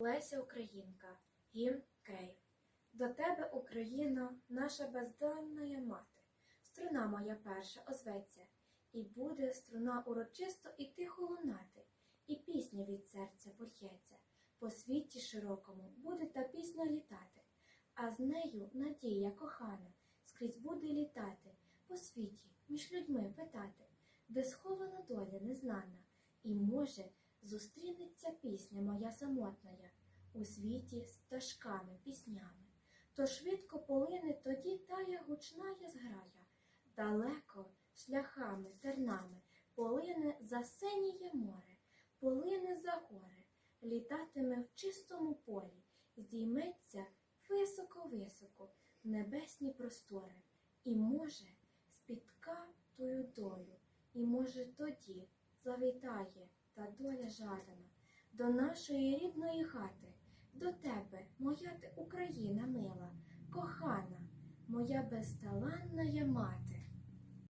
Леся Українка, гімн Київ. До тебе, Україно, наша бездонна мати, струна моя перша озветься, і буде струна урочисто і тихо лунати, і пісня від серця польється. По світі широкому буде та пісня літати, а з нею надія кохана скрізь буде літати, по світі між людьми питати, де схована доля незнана, і може зустрінеться пісня моя самотная у світі з пташками, піснями. То швидко полине тоді тая гучная зграя, далеко шляхами, тернами, полине за синіє море, полине за гори, літатиме в чистому полі, здійметься високо-високо небесні простори, і може спітка тую долю, і може тоді завітає та доля жадана до нашої рідної хати, до тебе, моя ти Україна мила, кохана, моя безталанна мати.